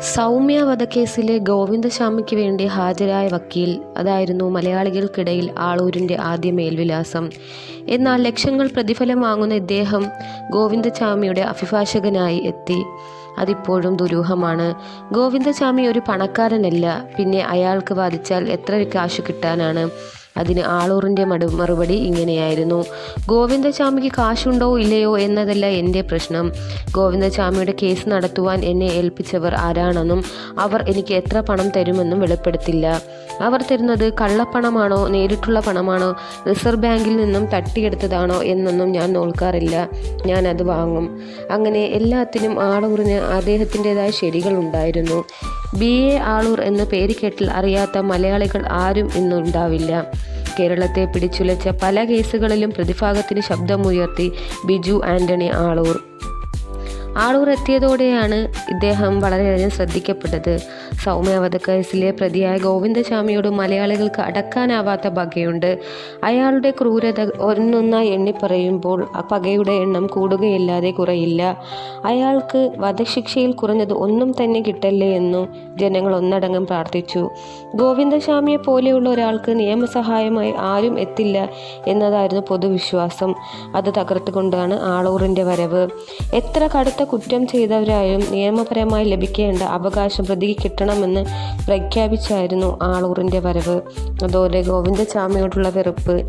സൗമ്യ വധക്കേസിലെ ഗോവിന്ദശാമിക്ക് വേണ്ടി ഹാജരായ വക്കീൽ അതായിരുന്നു മലയാളികൾക്കിടയിൽ ആളൂരിന്റെ ആദ്യ മേൽവിലാസം. എന്നാൽ ലക്ഷങ്ങൾ പ്രതിഫലം വാങ്ങുന്ന ഇദ്ദേഹം ഗോവിന്ദചാമിയുടെ അഭിഭാഷകനായി എത്തി. അതിപ്പോഴും ദുരൂഹമാണ്. ഗോവിന്ദചാമി ഒരു പണക്കാരനല്ല പിന്നെ അയാൾക്ക് വാദിച്ചാൽ എത്ര കാശ് കിട്ടാനാണ്? അതിന് ആളൂറിന്റെ മടു മറുപടി ഇങ്ങനെയായിരുന്നു. ഗോവിന്ദചാമിക്ക് കാശുണ്ടോ ഇല്ലയോ എന്നതല്ല എന്റെ പ്രശ്നം. ഗോവിന്ദചാമിയുടെ കേസ് നടത്തുവാൻ എന്നെ ഏൽപ്പിച്ചവർ ആരാണെന്നും അവർ എനിക്ക് എത്ര പണം തരുമെന്നും വെളിപ്പെടുത്തില്ല. അവർ തരുന്നത് കള്ളപ്പണമാണോ നേരിട്ടുള്ള പണമാണോ റിസർവ് ബാങ്കിൽ നിന്നും തട്ടിയെടുത്തതാണോ എന്നൊന്നും ഞാൻ നോക്കാറില്ല ഞാൻ അത് വാങ്ങും. അങ്ങനെ എല്ലാത്തിനും ആളൂറിന് അദ്ദേഹത്തിന്റെതായ ശരികളുണ്ടായിരുന്നു. ബി എ ആളൂർ എന്ന പേര് കേട്ടിൽ അറിയാത്ത മലയാളികൾ ആരും ഇന്നുണ്ടാവില്ല. കേരളത്തെ പിടിച്ചുലച്ച പല കേസുകളിലും പ്രതിഭാഗത്തിന് ശബ്ദമുയർത്തി ബിജു ആന്റണി ആളൂർ. ആളൂർ എത്തിയതോടെയാണ് ഇദ്ദേഹം വളരെയധികം ശ്രദ്ധിക്കപ്പെട്ടത്. സൗമ്യ കേസിലെ പ്രതിയായ ഗോവിന്ദസ്വാമിയോട് മലയാളികൾക്ക് അടക്കാനാവാത്ത പകയുണ്ട്. അയാളുടെ ക്രൂരത ഒന്നൊന്നായി എണ്ണിപ്പറയുമ്പോൾ ആ പകയുടെ എണ്ണം കൂടുകയില്ലാതെ കുറയില്ല. അയാൾക്ക് വധശിക്ഷയിൽ കുറഞ്ഞത് ഒന്നും തന്നെ കിട്ടല്ലേ എന്നു ജനങ്ങൾ ഒന്നടങ്കം പ്രാർത്ഥിച്ചു. ഗോവിന്ദസ്വാമിയെ പോലെയുള്ള ഒരാൾക്ക് നിയമസഹായമായി ആരും എത്തില്ല എന്നതായിരുന്നു പൊതുവിശ്വാസം. അത് തകർത്തുകൊണ്ടാണ് ആളൂറിന്റെ വരവ്. എത്ര കടുത്ത കുറ്റം ചെയ്തവരായും നിയമപരമായി ലഭിക്കേണ്ട അവകാശം പ്രതിക്ക് കിട്ടണമെന്ന് പ്രഖ്യാപിച്ചായിരുന്നു ആളൂറിന്റെ വരവ്. അതോടെ ഗോവിന്ദസ്വാമിയോടുള്ള വെറുപ്പ്.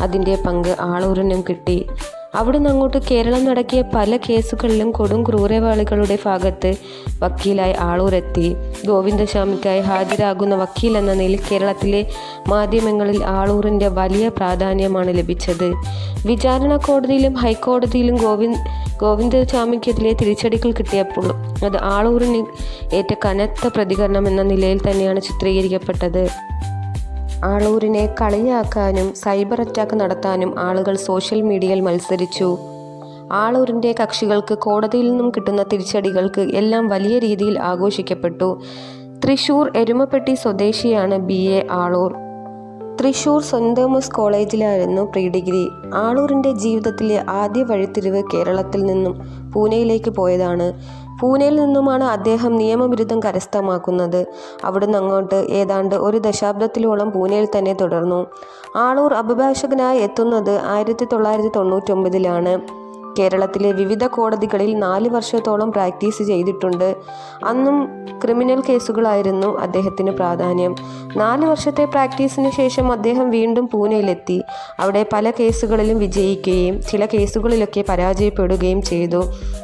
അതിന്റെ പങ്ക് ആളൂരിനും കിട്ടി. അവിടുന്ന് അങ്ങോട്ട് കേരളം നടക്കിയ പല കേസുകളിലും കൊടും ക്രൂരവാളികളുടെ ഭാഗത്ത് വക്കീലായി ആളൂരെത്തി. ഗോവിന്ദശാമിക്കായി ഹാജരാകുന്ന വക്കീൽ എന്ന നിലയിൽ കേരളത്തിലെ മാധ്യമങ്ങളിൽ ആളൂറിന്റെ വലിയ പ്രാധാന്യമാണ് ലഭിച്ചത്. വിചാരണ കോടതിയിലും ഹൈക്കോടതിയിലും ഗോവിന്ദ് ഗോവിന്ദസ്വാമിക്കെതിരെ തിരിച്ചടികൾ കിട്ടിയപ്പോൾ അത് ആളൂരിന് ഏറ്റ കനത്ത പ്രതികരണം എന്ന നിലയിൽ തന്നെയാണ് ചിത്രീകരിക്കപ്പെട്ടത്. ആളൂരിനെ കളിയാക്കാനും സൈബർ അറ്റാക്ക് നടത്താനും ആളുകൾ സോഷ്യൽ മീഡിയയിൽ മത്സരിച്ചു. ആളൂരിന്റെ കക്ഷികൾക്ക് കോടതിയിൽ നിന്നും കിട്ടുന്ന തിരിച്ചടികൾക്ക് എല്ലാം വലിയ രീതിയിൽ ആഘോഷിക്കപ്പെട്ടു. തൃശൂർ എരുമപ്പെട്ടി സ്വദേശിയാണ് ബി. എ. ആളൂർ. തൃശൂർ സെന്റ് തോമസ് കോളേജിലായിരുന്നു പ്രീ ഡിഗ്രി. ആളൂരിന്റെ ജീവിതത്തിലെ ആദ്യ വഴിത്തിരിവ് കേരളത്തിൽ നിന്നും പൂനെയിലേക്ക് പോയതാണ്. പൂനെയിൽ നിന്നുമാണ് അദ്ദേഹം നിയമബിരുദം കരസ്ഥമാക്കുന്നത്. അവിടുന്ന് അങ്ങോട്ട് ഏതാണ്ട് ഒരു ദശാബ്ദത്തിലോളം പൂനെയിൽ തന്നെ തുടർന്നു. ആളൂർ അഭിഭാഷകനായി എത്തുന്നത് ആയിരത്തി തൊള്ളായിരത്തി തൊണ്ണൂറ്റൊമ്പതിലാണ്. കേരളത്തിലെ വിവിധ കോടതികളിൽ നാല് വർഷത്തോളം പ്രാക്ടീസ് ചെയ്തിട്ടുണ്ട്. അന്നും ക്രിമിനൽ കേസുകളായിരുന്നു അദ്ദേഹത്തിന് പ്രാധാന്യം. നാല് വർഷത്തെ പ്രാക്ടീസിന് ശേഷം അദ്ദേഹം വീണ്ടും പൂനെയിലെത്തി. അവിടെ പല കേസുകളിലും വിജയിക്കുകയും ചില കേസുകളിലൊക്കെ പരാജയപ്പെടുകയും ചെയ്തു.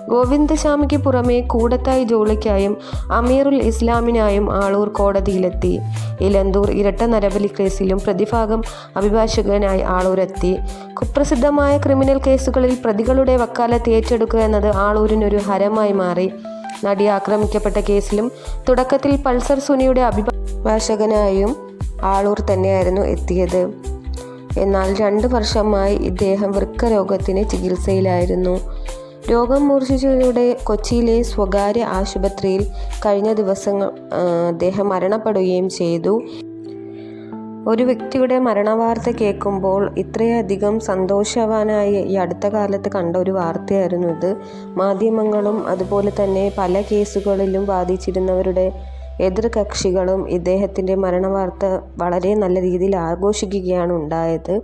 ഗോവിന്ദസ്വാമിക്ക് പുറമെ കൂടത്തായി ജോളിക്കായും അമീറുൽ ഇസ്ലാമിനായും ആളൂർ കോടതിയിലെത്തി. ഇലന്തൂർ ഇരട്ട നരബലി കേസിലും പ്രതിഭാഗം അഭിഭാഷകനായി ആളൂരെത്തി. കുപ്രസിദ്ധമായ ക്രിമിനൽ കേസുകളിൽ പ്രതികളുടെ വക്കാലത്ത് ഏറ്റെടുക്കുക എന്നത് ആളൂരിനൊരു ഹരമായി മാറി. നടി ആക്രമിക്കപ്പെട്ട കേസിലും തുടക്കത്തിൽ പൾസർ സുനിയുടെ അഭിഭാഷകനായും ആളൂർ തന്നെയായിരുന്നു എത്തിയത്. എന്നാൽ രണ്ട് വർഷമായി ഇദ്ദേഹം വൃക്ക രോഗത്തിന് ചികിത്സയിലായിരുന്നു. രോഗം മൂർച്ഛിച്ചതോടെ കൊച്ചിയിലെ സ്വകാര്യ ആശുപത്രിയിൽ കഴിഞ്ഞ ദിവസങ്ങൾ അദ്ദേഹം മരണപ്പെടുകയും ചെയ്തു. ഒരു വ്യക്തിയുടെ മരണവാർത്ത കേൾക്കുമ്പോൾ ഇത്രയധികം സന്തോഷവാനായി ഈ അടുത്ത കാലത്ത് കണ്ട ഒരു വാർത്തയായിരുന്നു ഇത്. മാധ്യമങ്ങളും അതുപോലെ തന്നെ പല കേസുകളിലും ബാധിച്ചിരുന്നവരുടെ എതിർകക്ഷികളും ഇദ്ദേഹത്തിന്റെ മരണവാർത്ത വളരെ നല്ല രീതിയിൽ ആഘോഷിക്കുകയാണ് ഉണ്ടായത്.